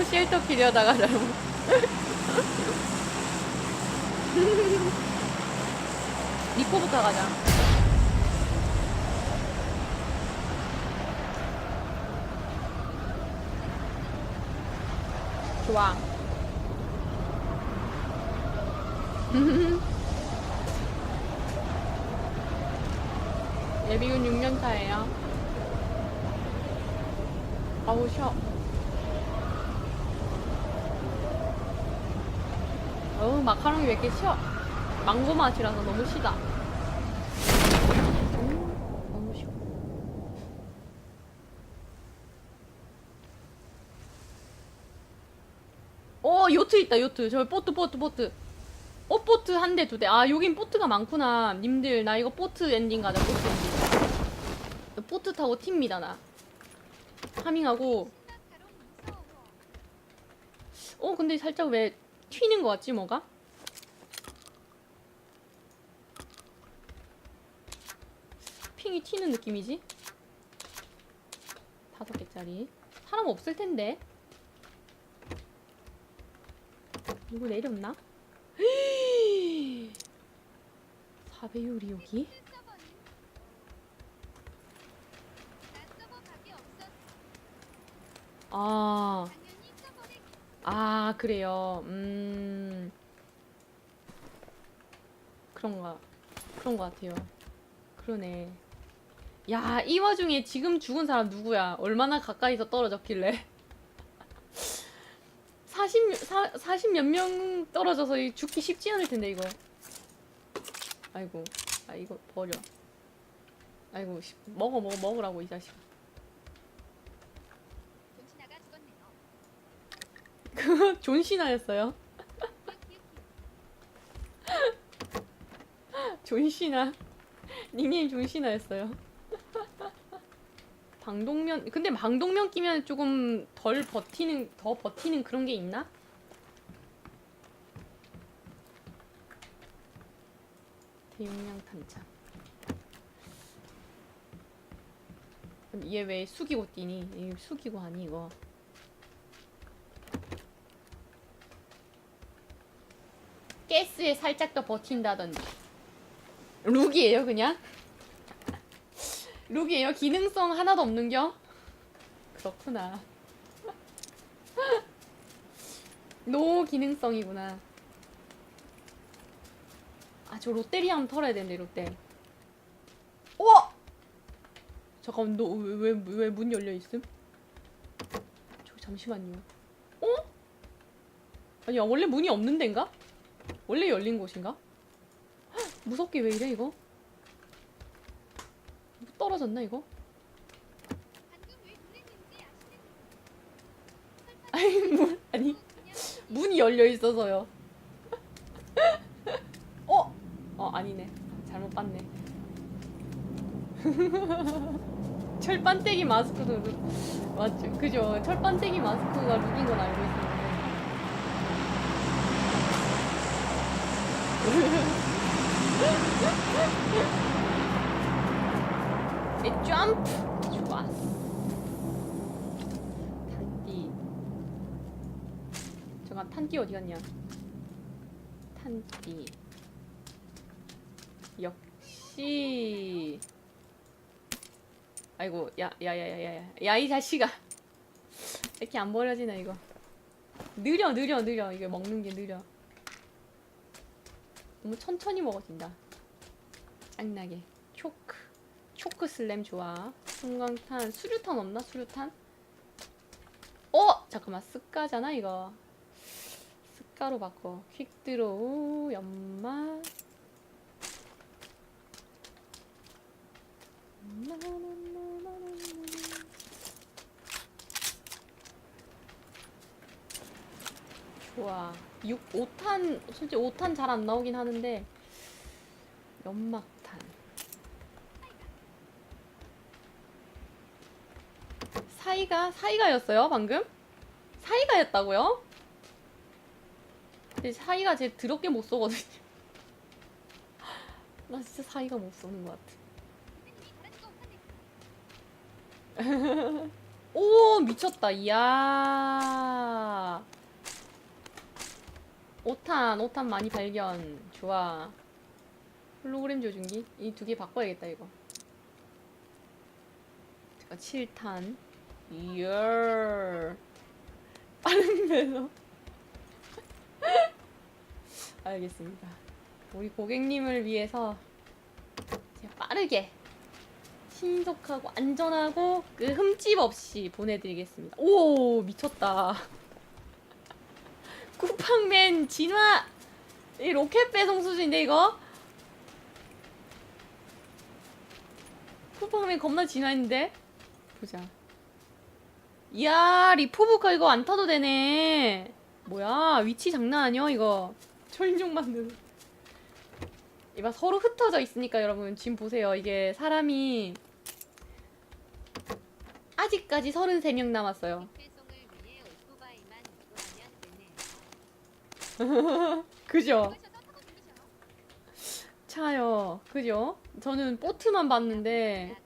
처음 쉘터 필요하다가 잘못. 니코부터 가자. 좋아. 예비군 6년 차예요. 아우 쉬어. 어우 마카롱이 왜 이렇게 쉬어? 망고 맛이라서 너무 시다. 음, 너무 쉬워. 어 요트 있다 요트. 저 보트 보트 보트. 어 보트 한 대 두 대. 아 여긴 보트가 많구나. 님들 나 이거 보트 엔딩 가자 보트 엔딩. 보트 타고 팁니다 나. 파밍하고. 어 근데 살짝 왜 튀는 거 같지 뭐가? 핑이 튀는 느낌이지? 다섯 개짜리. 사람 없을 텐데. 누구 내렸나? 4배율이 여기? 아, 아, 그래요. 음. 그런가. 그런 것 같아요. 그러네. 야, 이 와중에 지금 죽은 사람 누구야? 얼마나 가까이서 떨어졌길래? 40, 40몇 명 떨어져서 이 죽기 쉽지 않을 텐데, 이거. 아이고, 아, 이거 버려. 아이고, 씨, 먹어, 먹어, 먹으라고, 이 자식아. 존시나였어요? 존시나. 닉네임 존시나였어요. 방독면, 근데 방독면 끼면 조금 덜 버티는, 더 버티는 그런 게 있나? 대용량 탄창. 얘 왜 숙이고 뛰니? 얘 숙이고 하니, 이거. 가스에 살짝 더 버틴다든지. 룩이에요, 그냥? 룩이에요? 기능성 하나도 없는겨? 그렇구나. 노 기능성이구나. 아, 저 롯데리아 한번 털어야 되는데, 롯데. 어! 잠깐만, 너, 왜, 왜, 왜 문 열려있음? 저, 잠시만요. 어? 아니야, 원래 문이 없는 데인가? 원래 열린 곳인가? 헉, 무섭게 왜 이래, 이거? 떨어졌나, 이거? 아니, 문, 아니, 문이 열려 있어서요. 어? 어, 아니네. 잘못 봤네. 철판떼기 마스크도 룩- 맞죠? 그죠? 철판떼기 마스크가 룩인 건 알고 있었는데. 이 점프 좋았어. 탄띠. 잠깐 탄띠 어디 갔냐? 탄띠. 역시. 아이고 야야야야야 야이 자식아 이렇게 안 버려지나 이거 느려 느려 느려 이게 먹는 게 느려 너무 천천히 먹어진다. 짱나게. 초크. 초크 슬램 좋아. 승광탄. 수류탄 없나? 수류탄? 어? 잠깐만. 스카잖아 이거. 스카로 바꿔. 퀵드로우 연마 좋아 6, 5탄 솔직히 5탄 잘 안 나오긴 하는데 연막탄 사이가 사이가였어요 방금? 사이가였다고요? 근데 사이가 제일 더럽게 못 쏘거든요 나 진짜 사이가 못 쏘는 것 같아 오 미쳤다. 이야. 오탄, 오탄 많이 발견. 좋아. 홀로그램 조준기? 이 두 개 바꿔야겠다, 이거. 잠깐, 7탄. 이야. 빠른 배로. 알겠습니다. 우리 고객님을 위해서 빠르게 신속하고 안전하고 그 흠집 없이 보내드리겠습니다. 오 미쳤다. 쿠팡맨 진화 이 로켓 배송 수준인데 이거? 쿠팡맨 겁나 진화했는데? 보자. 이야 리포브카 이거 안 타도 되네. 뭐야 위치 장난 아니야 이거. 초인종 만드는. 이봐 서로 흩어져 있으니까 여러분 지금 보세요 이게 사람이 아직까지 33명 남았어요 배송을 위해 오토바이만 유도하면 되네요. 타고 들리셔. 차요 그죠? 저는 보트만 봤는데?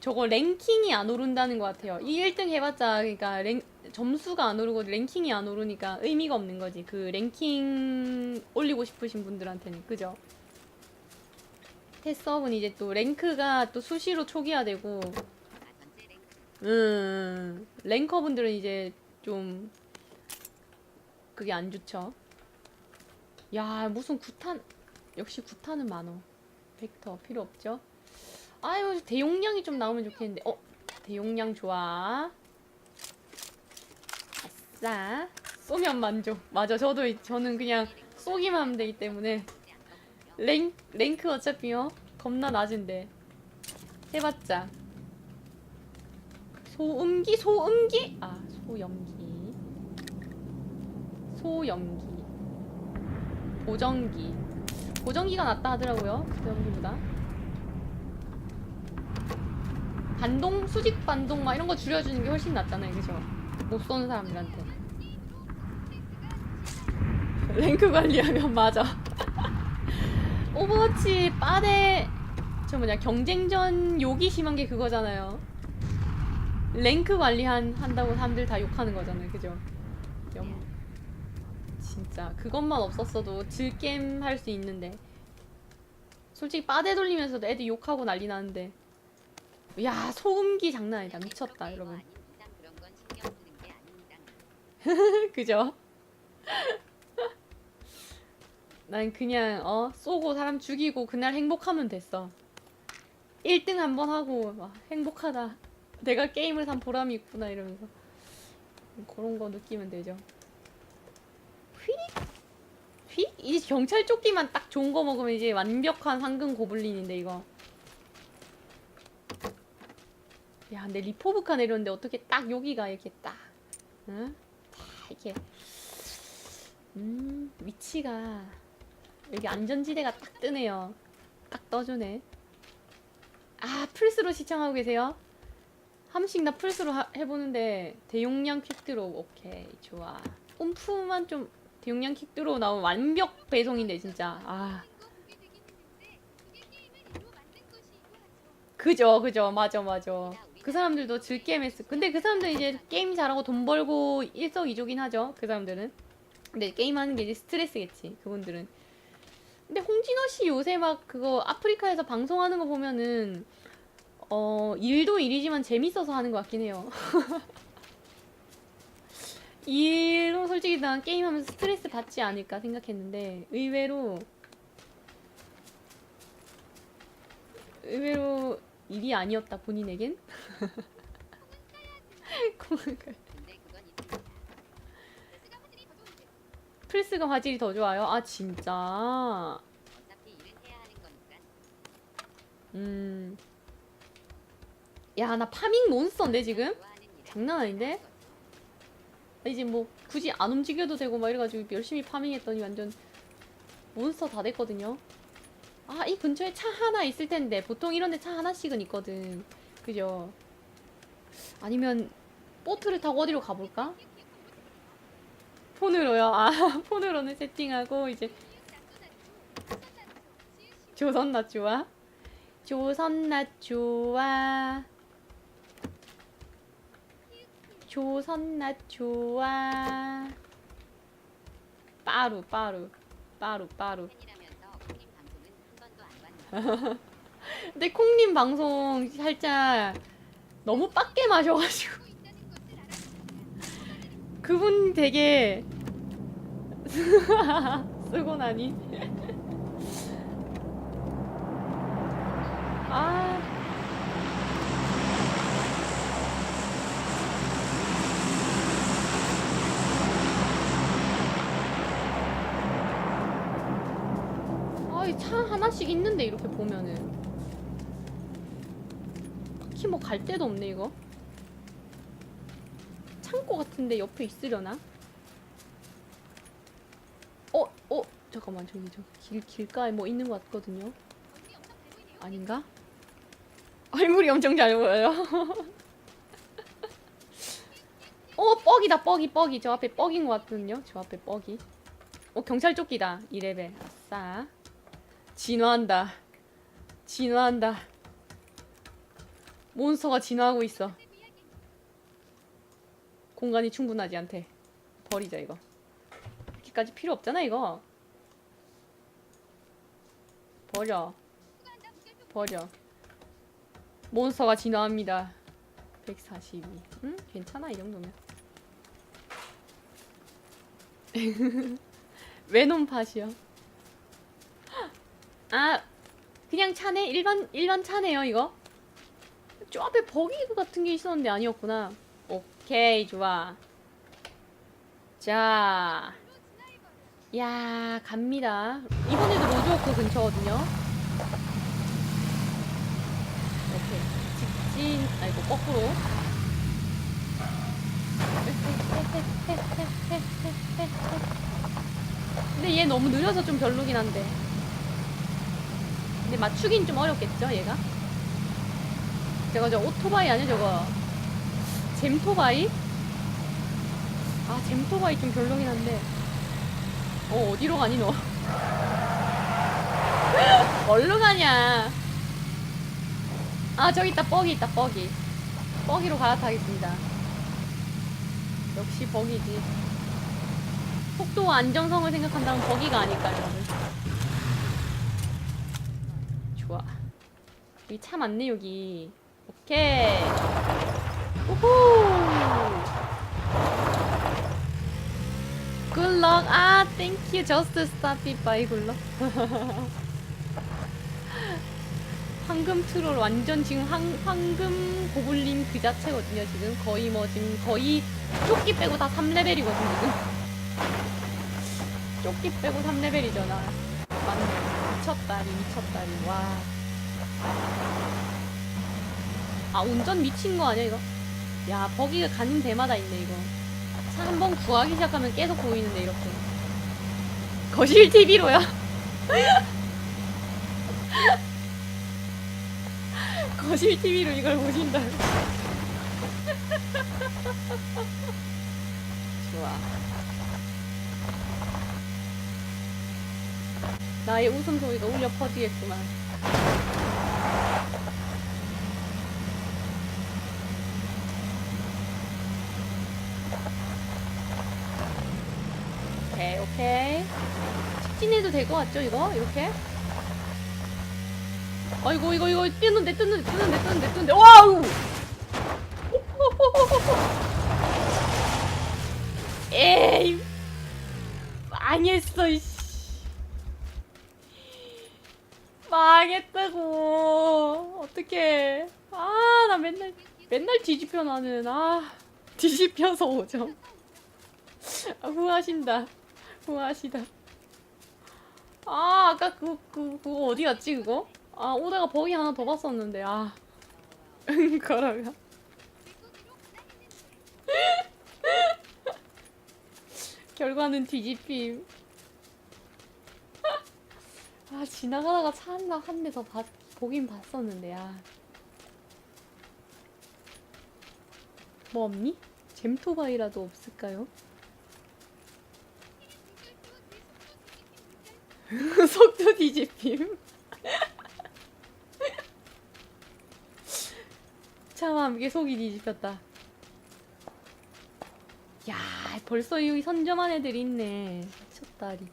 저거 랭킹이 안 오른다는 것 같아요 이 1등 해봤자 그러니까 랭, 점수가 안 오르고 랭킹이 안 오르니까 의미가 없는 거지 그 랭킹 올리고 싶으신 분들한테는 그죠? 테스업은 이제 또 랭크가 또 수시로 초기화되고. 음, 랭커 분들은 이제 좀 그게 안 좋죠. 야, 무슨 구탄 역시 구탄은 많어. 벡터 필요 없죠. 아유, 대용량이 좀 나오면 좋겠는데. 어, 대용량 좋아. 아싸. 쏘면 만족. 맞아, 저도 이- 저는 그냥 쏘기만 하면 되기 때문에. 랭 랭크 어차피요 겁나 낮은데 해봤자 소음기 소음기 아 소염기 소염기. 보정기. 보정기가 낫다 하더라고요 소염기보다. 반동 수직 반동 막 이런 거 줄여주는 게 훨씬 낫잖아요 그죠? 못 쏘는 사람들한테. 랭크 관리하면 맞아. 오버워치 빠데 저 뭐냐 경쟁전 욕이 심한 게 그거잖아요. 랭크 관리한 한다고 사람들 다 욕하는 거잖아요, 그죠? 염 진짜 그것만 없었어도 즐겜 할 수 있는데 솔직히 빠데 돌리면서도 애들 욕하고 난리 나는데 야 소음기 장난 아니다 미쳤다 여러분. 그죠? 난 그냥 어 쏘고 사람 죽이고 그날 행복하면 됐어. 1등 한번 하고 와, 행복하다. 내가 게임을 산 보람이 있구나 이러면서 그런 거 느끼면 되죠. 휙! 휙! 이 경찰 조끼만 딱 좋은 거 먹으면 이제 완벽한 황금 고블린인데 이거. 야, 근데 리포브카 내렸는데 어떻게 딱 여기가 이렇게 딱, 응? 다 이렇게 음 위치가 여기 안전지대가 딱 뜨네요 딱 떠주네 아 플스로 시청하고 계세요? 함씩 나 플스로 하- 해보는데 대용량 퀵드로 오케이 좋아 옴프만 좀 대용량 퀵드로 나오면 완벽 배송인데 진짜. 아. 그죠 그죠. 맞아 맞아. 그 사람들도 즐게임 했어 근데 그 사람들 이제 게임 잘하고 돈 벌고 일석이조긴 하죠 그 사람들은. 근데 게임하는 게 이제 스트레스겠지 그분들은. 근데 홍진호 씨 요새 막 그거 아프리카에서 방송하는 거 보면은 어 일도 일이지만 재밌어서 하는 것 같긴 해요 일로 솔직히 난 게임하면서 스트레스 받지 않을까 생각했는데 의외로 의외로 일이 아니었다 본인에겐 좋은데 플스가 화질이 더 좋아요 아 진짜 어차피 일은 해야 하는 거니까. 음. 야, 나 파밍 몬스터인데, 지금? 장난 아닌데? 이제 뭐, 굳이 안 움직여도 되고, 막 이래가지고 열심히 파밍했더니 완전 몬스터 다 됐거든요. 아, 이 근처에 차 하나 있을 텐데, 보통 이런 데 차 하나씩은 있거든. 그죠? 아니면, 보트를 타고 어디로 가볼까? 폰으로요? 아, 폰으로는 세팅하고, 이제, 조선 낮 좋아? 조선 낮 좋아. 조선 낮 좋아 빠루 빠루 빠루 빠루? 근데 콩님 방송 살짝 너무 빡게 마셔가지고. 그분 되게 쓰고 나니 아 차 하나씩 있는데 이렇게 보면은 딱히 뭐 갈 데도 없네 이거 창고 같은데 옆에 있으려나? 어, 어, 잠깐만 저기 저 길 길가에 뭐 있는 것 같거든요. 아닌가? 얼굴이 엄청 잘 보여요. 어, 뻑이다, 뻑이, 뻑이. 저 앞에 뻑인 것 같거든요. 저 앞에 뻑이. 어, 경찰 조끼다. 2레벨. 아싸. 진화한다. 진화한다. 몬스터가 진화하고 있어. 공간이 충분하지 않대. 버리자, 이거. 이렇게까지 필요 없잖아, 이거. 버려. 버려. 몬스터가 진화합니다. 142. 응? 괜찮아 이 정도면. 왜놈 팟이요? 아, 그냥 차네? 일반 일반 차네요 이거. 저 앞에 버기 같은 게 있었는데 아니었구나. 오케이 좋아. 자, 야 갑니다. 이번에도 로즈워크 근처거든요. 오케이. 직진, 아이고, 거꾸로. 근데 얘 너무 느려서 좀 별로긴 한데. 근데 맞추긴 좀 어렵겠죠, 얘가? 제가 저 오토바이 아니야, 저거? 잼토바이? 아, 잼토바이 좀 별로긴 한데. 어, 어디로 가니, 너? 뭘로 가냐? 아 저기 있다 뻐기 있다 뻐기 뻐기로 갈아타겠습니다 역시 버기지 속도와 안정성을 생각한다면 버기가 아닐까 여러분 좋아 여기 차 많네 여기. 오케이. 우후. 굿럭 아 땡큐 저스트 스타피 바이 굿럭 황금 트롤 완전 지금 황, 황금 고블린 그 자체거든요 지금. 거의 뭐 지금 거의 조끼 빼고 다 3레벨이거든 지금. 조끼 빼고 3레벨이잖아. 맞네. 미쳤다리 미쳤다리. 와 아 운전 미친 거 아니야 이거 야 버기가 가는 데마다 있네 이거 차 한 번 구하기 시작하면 계속 보이는데 이렇게 거실 TV로요 거실 TV로 이걸 보신다. 좋아. 나의 웃음소리가 울려 퍼지겠구만. 오케이, 오케이. 직진해도 될 것 같죠, 이거? 이렇게? 아이고 이거 이거 뛰는데 뛰는데 뛰는데 뛰는데 뛰는데. 와우! 에이 망했어 이씨. 망했다고. 어떡해. 아 나 맨날 맨날 뒤집혀 나는 아 뒤집혀서 오죠. 아, 후하신다. 후하시다 아 아까 그, 그 그거 어디 갔지 그거? 아 오다가 버기 하나 더 봤었는데 아 걸어가 결과는 뒤집힘 아 지나가다가 차 하나 한 대 더 보긴 봤었는데 아. 뭐 없니? 잼토바이라도 없을까요? 속도 뒤집힘 차와 함께 속이 뒤집혔다 야, 벌써 여기 선점한 애들이 있네. 미쳤다리.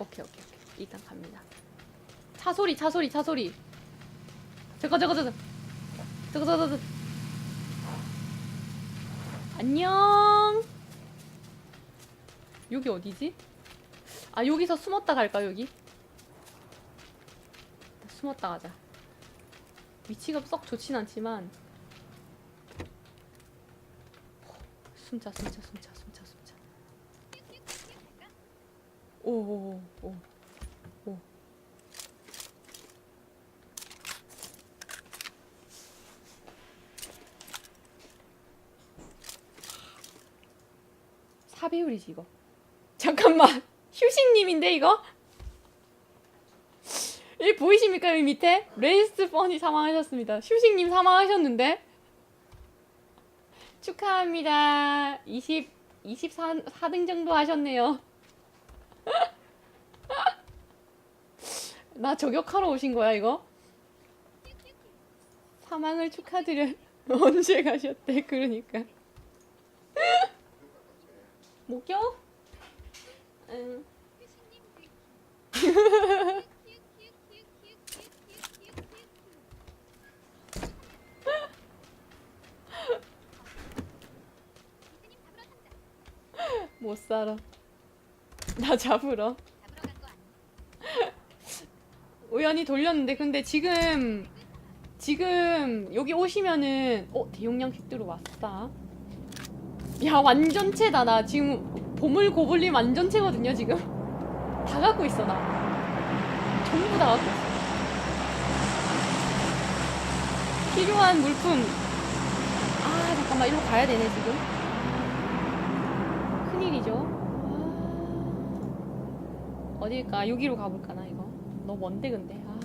오케이, 오케이, 오케이. 일단 갑니다. 차 소리, 차 소리, 차 소리. 잠깐, 잠깐, 잠깐. 잠깐, 잠깐, 잠깐. 안녕. 여기 어디지? 아, 여기서 숨었다 갈까, 여기? 숨었다 가자. 위치가 썩 좋진 않지만 숨자 숨자 숨자 숨자 숨자 오오오 오, 오. 사배율이지 이거 잠깐만 휴식님인데 이거? 이 보이십니까 여기 밑에 레이스 펀이 사망하셨습니다 휴식님 사망하셨는데 축하합니다. 20, 24등 정도 하셨네요. 나 저격하러 오신 거야, 이거? 사망을 축하드려. 언제 가셨대, 그러니까. 목격? 응. 못 살아. 나 잡으러. 우연히 돌렸는데 근데 지금 지금 여기 오시면은 어 대용량 퀵드로 왔다. 야 완전체다 나 지금 보물 고블린 완전체거든요 지금 다 갖고 있어 나 전부 다 갖고 있어 필요한 물품 아 잠깐만 이리로 가야 되네 지금 큰일이죠. 아... 어딜까? 여기로 가볼까나 이거. 너무 먼데 근데. 아.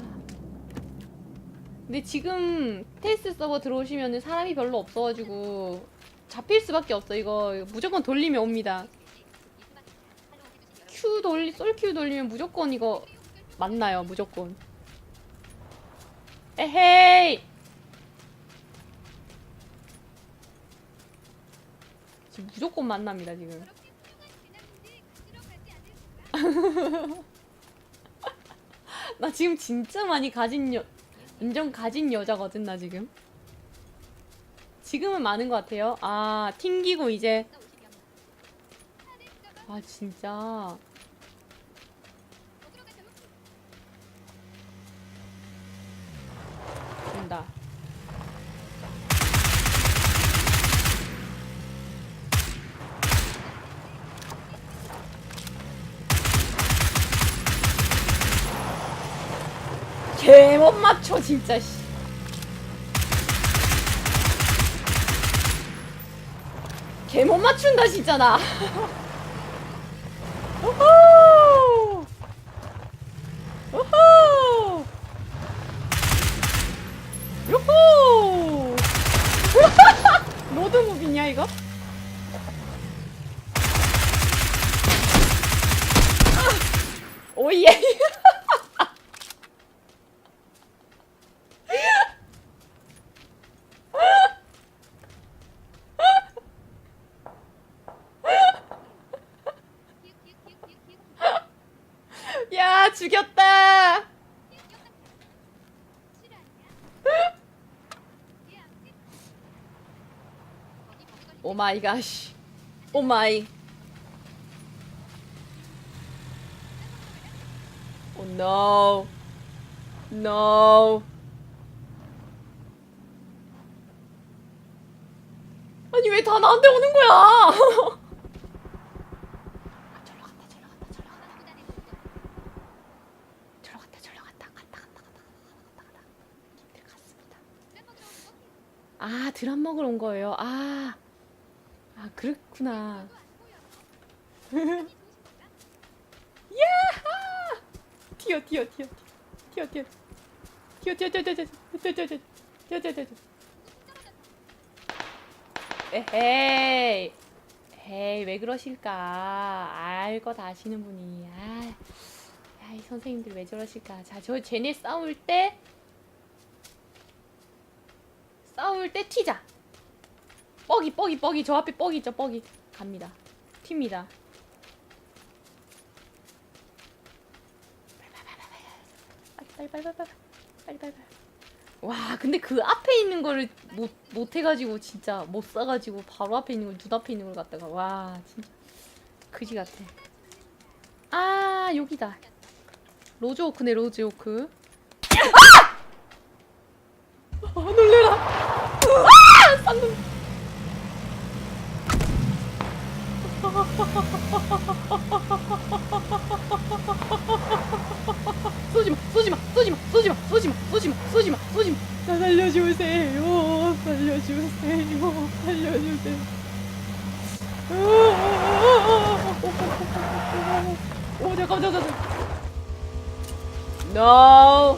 근데 지금 테스트 서버 들어오시면은 사람이 별로 없어가지고 잡힐 수밖에 없어 이거 무조건 돌리면 옵니다. Q 돌리 솔큐 돌리면 무조건 이거 만나요 무조건. 에헤이. 지금 무조건 만납니다 지금. 나 지금 진짜 많이 가진 여 완전 가진 여자거든 나 지금 지금은 많은 것 같아요 아 튕기고 이제 아 진짜 된다 개 못 맞춰 진짜 씨. 개 못 맞춘다 진짜 나. 우후! 우후! 유후! 로드무비냐 이거? 아! 오예. 야 죽였다. 오 마이 갓. 오 마이. 오 노. 노. 아니 왜 다 나한테 오는 거야? 절로 갔다 절로 갔다 절로 갔다 절로 갔다 절로 갔다 갔다 갔다 갔다 갔다 갔다 님들 갔습니다. 아 드럼 먹으러 온 거예요. 아, 아 그렇구나. 야하! 튀어 튀어 튀어 튀어 튀어 튀어 튀어 튀어 튀어 튀어 튀어 튀어 튀어 튀어 튀어 에헤이 에이 왜 그러실까 알거다 아시는 분이 아, 야, 이 선생님들 왜 저러실까 자 저 쟤네 싸울 때 싸울 때 튀자. 뻐기 뻐기 뻐기 저 앞에 뻐기 있죠 뻐기 갑니다. 튑니다. 빨리 빨리 빨리 빨리 빨리 빨리 빨리 와 근데 그 앞에 있는 거를 못, 못 해가지고 진짜 못 사가지고 바로 앞에 있는 걸 눈앞에 있는 걸 갖다가 와 진짜 그지 같아 아 여기다 로즈오크네 로즈오크 아 놀래라 안돼. 쏘지 마, 쏘지 마, 쏘지 마, 쏘지 마, 쏘지 마, 쏘지 마, 쏘지 마, 쏘지 마. 나 살려주세요, 살려주세요, 살려주세요. 오, 잠깐, 잠깐, 잠깐. No.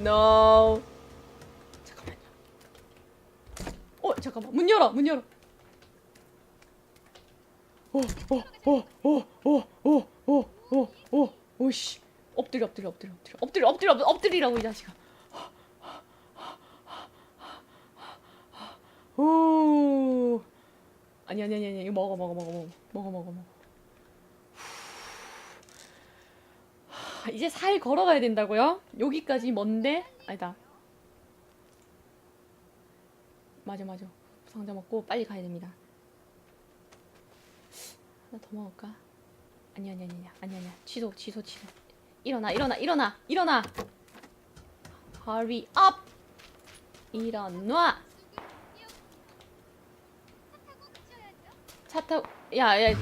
No. 잠깐만. 문 열어 문 열어. 오오오오오오오오오 오씨. 엎드려 엎드려 엎드려 엎드려. 엎드려 엎드려 엎드리라고 이 자식아. 오. 아니 아니 아니 아니. 이거 먹어 먹어 먹어 먹어. 먹어 먹어 먹어. 하, 이제 살 걸어가야 된다고요? 여기까지 먼데? 아니다. 맞아 맞아 상자 먹고 빨리 가야 됩니다. 하나 더 먹을까? 아니 아니 아니 아니 아니 아니야 취소 취소 취소. 일어나 일어나 일어나 일어나. Hurry up. 일어나. 차차 타고 가셔야죠. 타고 야야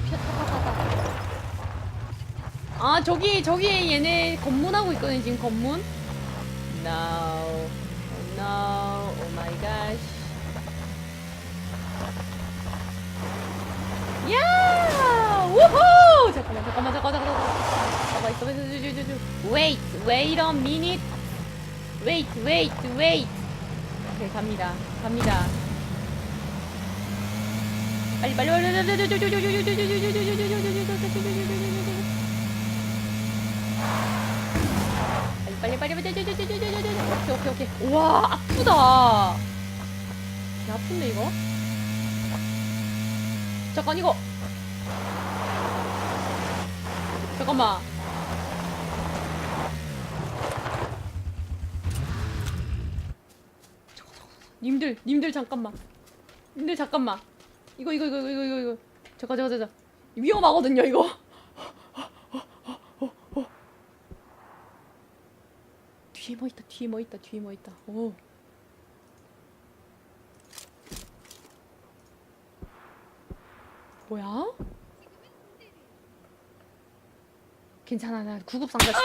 아 저기 저기 얘네 검문하고 있거든 지금 검문. No no oh my gosh 야 우후 잠깐만 잠깐만 잠깐만 잠깐만 잠깐만 있어 있어 wait wait a minute wait wait wait 오케이 갑니다 갑니다 빨리 빨리 빨리 빨리 빨리 빨리 오케이 오케이 오케이 와 아프다 개 아픈데 이거 잠깐 이거 잠깐만. 님들 님들 잠깐만. 님들 잠깐만. 이거 이거 이거 이거 이거 이거. 잠깐 잠깐 잠깐. 위험하거든요 이거. 뒤에 뭐 있다 뒤에 뭐 있다 뒤에 뭐 있다. 오 뭐야? 괜찮아 나 구급 상자 아!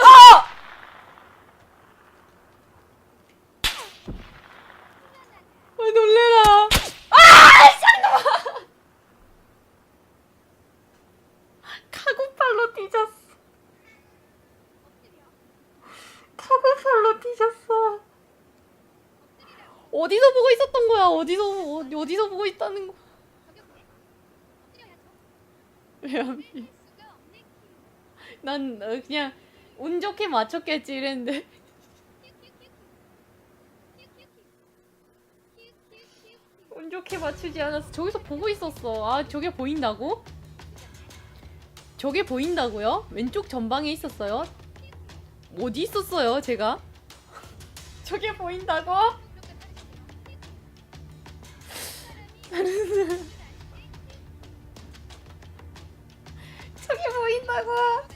아 놀래라 카고팔로 뒤졌어. 카고팔로 뒤졌어. 어디서 보고 있었던 거야? 어디서 어디, 어디서 보고 있다는 거? 가볍게 엎드려야죠. 키. 난 어, 그냥 운 좋게 맞췄겠지 이랬는데 운 좋게 맞추지 않았어. 저기서 보고 있었어. 아 저게 보인다고? 저게 보인다고요? 왼쪽 전방에 있었어요? 어디 있었어요, 제가? 저게 보인다고? 아이고